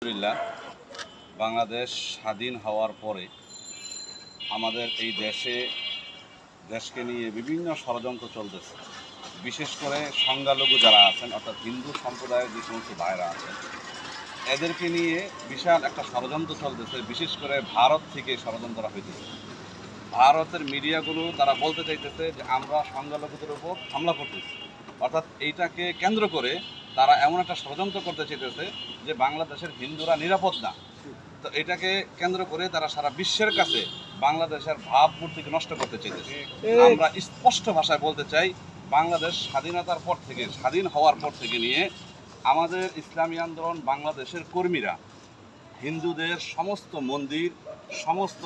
আলহামদুলিল্লাহ, বাংলাদেশ স্বাধীন হওয়ার পরে আমাদের এই দেশে দেশকে নিয়ে বিভিন্ন ষড়যন্ত্র চলতেছে। বিশেষ করে সংখ্যালঘু যারা আছেন, অর্থাৎ হিন্দু সম্প্রদায়ের যে সমস্ত ভাইরা আছেন, এদেরকে নিয়ে বিশাল একটা ষড়যন্ত্র চলতেছে। বিশেষ করে ভারত থেকে ষড়যন্ত্ররা হইতেছে। ভারতের মিডিয়াগুলো তারা বলতে চাইতেছে যে, আমরা সংখ্যালঘুদের উপর হামলা করতেছি। অর্থাৎ এইটাকে কেন্দ্র করে তারা এমন একটা ষড়যন্ত্র করতে চাইতেছে যে বাংলাদেশের হিন্দুরা নিরাপদ না। তো এটাকে কেন্দ্র করে তারা সারা বিশ্বের কাছে বাংলাদেশের ভাবমূর্তিকে নষ্ট করতে চাইতেছে। আমরা স্পষ্ট ভাষায় বলতে চাই, বাংলাদেশ স্বাধীনতার পর থেকে, স্বাধীন হওয়ার পর থেকে নিয়ে আমাদের ইসলামী আন্দোলন বাংলাদেশের কর্মীরা, হিন্দুদের সমস্ত মন্দির, সমস্ত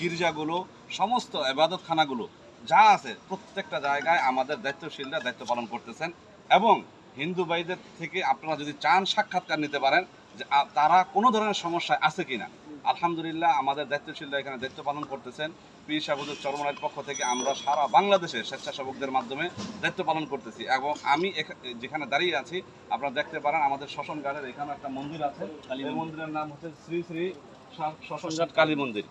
গির্জাগুলো, সমস্ত এবাদতখানাগুলো যা আছে প্রত্যেকটা জায়গায় আমাদের দায়িত্বশীলরা দায়িত্ব পালন করতেছেন এবং হিন্দু ভাইদের থেকে আপনারা যদি চান সাক্ষাৎকার নিতে পারেন যে তারা কোনো ধরনের সমস্যায় আছে কি না আলহামদুলিল্লাহ আমাদের দায়িত্বশীলরা এখানে দায়িত্ব পালন করতেছেন। পীর সাহুদুর চরমরায়ের পক্ষ থেকে আমরা সারা বাংলাদেশে স্বেচ্ছাসেবকদের মাধ্যমে দায়িত্ব পালন করতেছি এবং আমি যেখানে দাঁড়িয়ে আছি আপনারা দেখতে পারেন আমাদের শ্মশান ঘাটের এখানে একটা মন্দির আছে। এই মন্দিরের নাম হচ্ছে শ্রী শ্রী শা- শ্মশান ঘাট কালী মন্দির।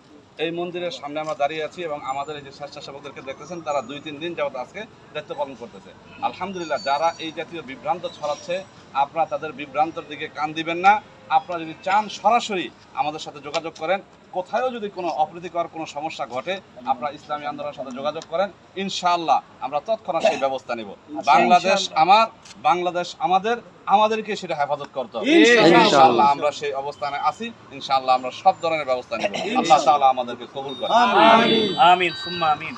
এই মন্দিরের সামনে আমরা দাঁড়িয়ে আছি এবং আমাদের এই যে স্বেচ্ছাসেবকদেরকে দেখতেছেন, তারা দুই তিন দিন যাবত আজকে দায়িত্ব পালন করতেছে। আলহামদুলিল্লাহ, যারা এই জাতীয় বিভ্রান্ত ছড়াচ্ছে, আপনারা তাদের বিভ্রান্তর দিকে কান দিবেন না। আপনারা যদি চান সরাসরি আমাদের সাথে যোগাযোগ করেন কোথাও যদি কোনো অপ্রীতিকর কোনো সমস্যা ঘটে আপনারা ইসলামী আন্দোলনের সাথে যোগাযোগ করেন ইনশাআল্লাহ আমরা তৎক্ষণাৎ সেই ব্যবস্থা নিব। বাংলাদেশ আমার বাংলাদেশ আমাদের আমাদেরকে সেটা হেফাজত করতে হবে। ইনশাআল্লাহ। আমরা সেই অবস্থানে আছি ইনশাআল্লাহ আমরা সব ধরনের ব্যবস্থা নিব। আল্লাহ তাআলা আমাদেরকে কবুল করেন। আমিন সুম্মা আমিন।